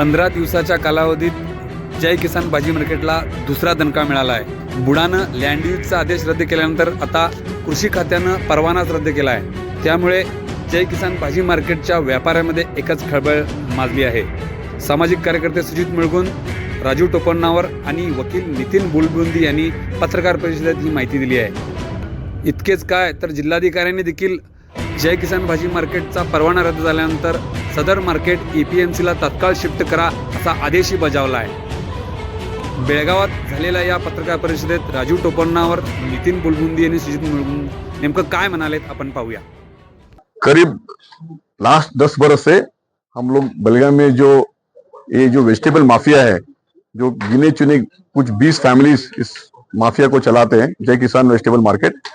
पंधरा दिवसाच्या कालावधीत जय किसान भाजी मार्केटला दुसरा दणका मिळाला आहे. बुडानं लँड यूजचा आदेश रद्द केल्यानंतर आता कृषी खात्यानं परवानाच रद्द केला आहे. त्यामुळे जय किसान भाजी मार्केटच्या व्यापाऱ्यामध्ये एकच खळबळ माजली आहे. सामाजिक कार्यकर्ते सुजित मिळगुण राजू टोपण्णावर आणि वकील नितीन बुलबुंदी यांनी पत्रकार परिषदेत ही माहिती दिली आहे. इतकेच काय तर जिल्हाधिकाऱ्यांनी देखील जय किसान भाजी मार्केटचा परवाना रद्द झाल्यानंतर सदर मार्केट ई पी एम सीला तात्काळ शिफ्ट करा असा आदेशही बजावला आहे बेळगावात झालेल्या या पत्रकार परिषदेत राजू टोपण्णावर नितीन बुलबुंदी आणि सुजित मुलगुण नेमकं काय म्हणालेत आपण पाहूया. करीब लास्ट दस बरस से हम लोग बलगाम में जो ये जो वेजिटेबल माफिया है जो गिने चुने कुछ बीस फैमिलीज इस माफिया को चलाते हैं जय किसान वेजिटेबल मार्केट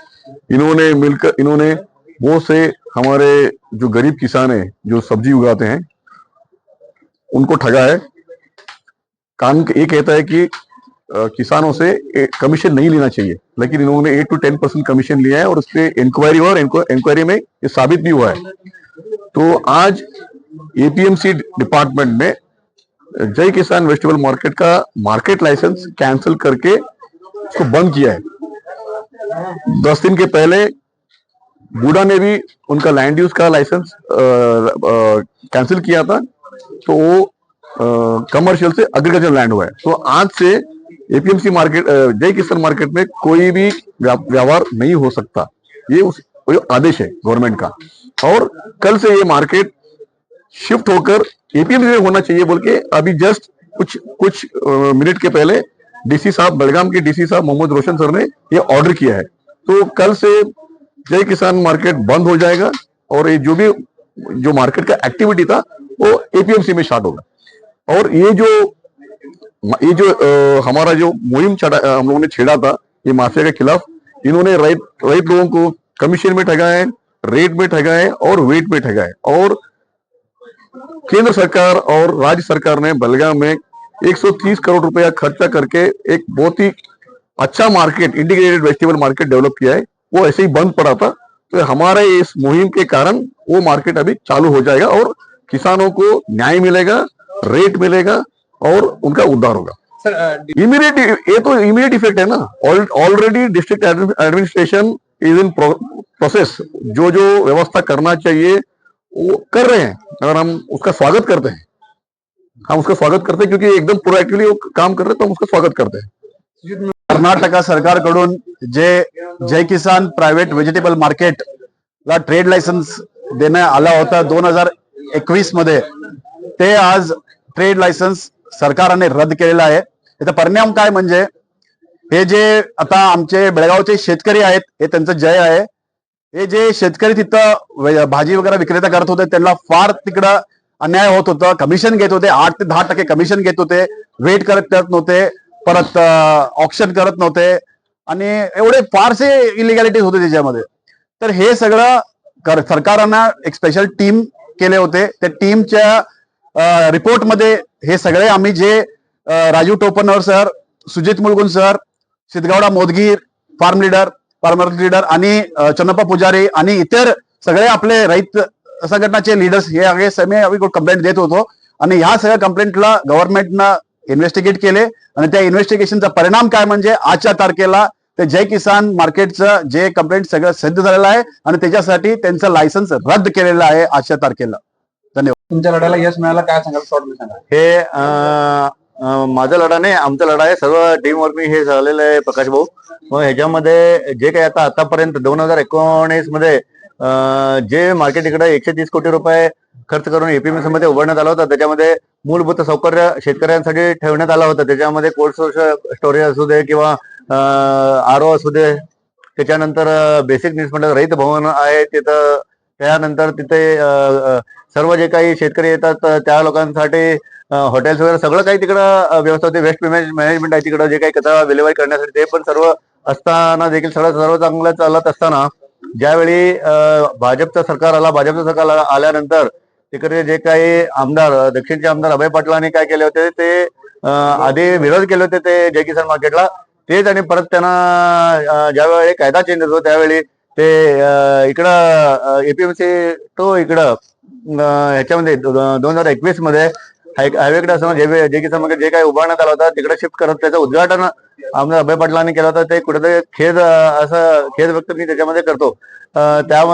इन्होंने मिलकर इन्होंने बहुत से हमारे जो गरीब किसान है, जो सब्ज़ी उगाते हैं, उनको ठगा है। कानून ये कहता है कि किसानों से कमीशन नहीं लेना चाहिए। लेकिन इन्होंने eight to ten percent commission लिया है और उस पर इंक्वायरी हुआ और इंक्वायरी में ये साबित भी हुआ है। तो आज एपीएमसी डिपार्टमेंट ने, जय किसान वेजिटेबल मार्केट का मार्केट लाइसेंस कैंसिल करके उसको बंद किया है। दस दिन के पहले बूडा ने भी उनका लैंड यूज़ का लाइसेंस कैंसिल किया था तो वो कमर्शियल से एग्रीकल्चर लैंड हुआ है। तो आज से APMC market Jai Kisan market में कोई भी व्यवहार नहीं हो सकता। ये उस ये आदेश है गवर्नमेंट का। और कल से ये मार्केट शिफ्ट होकर एपीएमसी में होना चाहिए बोल के अभी जस्ट कुछ कुछ मिनट के पहले डीसी साहब, बेलगाम के डीसी साहब मोहम्मद रोशन सर ने ये ऑर्डर किया है। तो कल से जय किसान मार्केट बंद हो जाएगा और ये जो भी जो मार्केट का एक्टिविटी था वो एपीएमसी में स्टार्ट होगा। और ये जो ये जो अ, हमारा जो मुहिम हम लोगों ने छेड़ा था ये माफिया के खिलाफ इन्होंने राइट राइट लोगों को कमीशन में ठगा है रेट में ठगा है और वेट में ठगा है और केंद्र सरकार और राज्य सरकार ने बलगाम में 130 करोड़ रुपया खर्चा करके एक बहुत ही अच्छा market integrated vegetable market develop KIA है। वो ऐसे ही बंद पड़ा था तो हमारे इस मुहिम के कारण वो मार्केट अभी चालू हो जाएगा और किसानों को न्याय मिलेगा रेट मिलेगा और उनका उद्धार होगा। इमीडिएट ये तो इमीडिएट इफ़ेक्ट है ना। Already district administration is in process जो जो व्यवस्था करना चाहिए वो कर रहे हैं। अगर हम उसका स्वागत करते हैं। हम उसका स्वागत करते हैं क्योंकि एकदम प्रोएक्टिवली वो काम कर रहे हैं तो हम उसका स्वागत करते हैं। कर्नाटक सरकारकडून जे Jai Kisan private vegetable market ला ट्रेड लायसन्स देण्यात आला होता दोन हजार एकवीसमध्ये. ते आज ट्रेड लायसन्स सरकारने रद्द केलेलं आहे. याचा परिणाम काय म्हणजे हे जे आता आमचे बेळगावचे शेतकरी आहेत हे त्यांचं जय आहे. हे जे शेतकरी तिथं भाजी वगैरे विक्रेता करत होते त्यांना फार तिकडं अन्याय होत होतं. कमिशन घेत होते आठ ते दहा टक्के कमिशन घेत होते. वेट करत करत नव्हते परत ऑप्शन करत नव्हते. आणि एवढे फारसे इलिगॅलिटीज होते त्याच्यामध्ये. तर हे सगळं कर- सरकारनं एक स्पेशल टीम केले होते. त्या टीमच्या रिपोर्टमध्ये हे सगळे आम्ही जे Raju Topanwar sir Sujit Mulgun sir Siddhagouda Modgir farm leader farmer leader आणि चन्नप्पा पुजारी आणि इतर सगळे आपले रैत संघटनाचे लीडर्स हे सगळे सगळे आम्ही कंप्लेंट देत होतो. आणि ह्या सगळ्या कंप्लेंटला गव्हर्नमेंटनं इन्व्हेस्टिगेट केले आणि त्या इन्व्हेस्टिगेशनचा परिणाम काय म्हणजे आजच्या तारखेला ते जय किसान मार्केटचं जे कंप्लेंट सगळं सिद्ध झालेलं आहे आणि त्याच्यासाठी त्यांचं लायसन्स रद्द केलेलं आहे आजच्या तारखेला. तुमच्या लढ्याला यश मिळालं काय सांगाल? शॉर्ट मी सांगा. हे माझा लढा नाही आमचा लढा आहे. सर्व टीम वर्क हे झालेलं आहे प्रकाश भाऊ. मग ह्याच्यामध्ये जे काही आता आतापर्यंत दोन हजार एकोणीसमध्ये अं, जे मार्केट इकडे एकशे तीस कोटी रुपये खर्च करून एपीएमसी मध्ये उभारण्यात आला होता. त्याच्यामध्ये मूलभूत सौकर्य शेतकऱ्यांसाठी ठेवण्यात आला होता. त्याच्यामध्ये कोल्ड स्टोरेज असू दे किंवा आर ओ असू दे. त्याच्यानंतर बेसिक नीड्स म्हणजे रहित भवन आहे तिथं. त्यानंतर तिथे सर्व जे काही शेतकरी येतात त्या लोकांसाठी हॉटेल्स वगैरे सगळं काही तिकडं व्यवस्था होती. वेस्ट मॅनेजमेंट आहे तिकडं. जे काही कचरा विल्हेवारी करण्यासाठी ते पण सर्व असताना देखील सर्व सर्व चांगलं चालत असताना ज्यावेळी भाजपचं सरकार आला भाजपचं सरकार आला- आल्यानंतर तिकडे जे काही आमदार दक्षिणचे आमदार अभय पाटलांनी काय केले होते ते आधी विरोध केले होते ते जय किसान मार्केटला. तेच आणि परत त्यांना ज्यावेळी कायदा चेंज होतो त्यावेळी ते इकडं एपीएमसी तो इकडं ह्याच्यामध्ये दोन हजार एकवीसमध्ये हायवेकडे असताना जे जे किसान मार्केट जे काही उभारण्यात आलं होतं तिकडे शिफ्ट करत त्याचं उद्घाटन आमदार अभय पाटलांनी केलं होतं. ते कुठेतरी खेद असं खेद व्यक्त मी त्याच्यामध्ये करतो. त्यामध्ये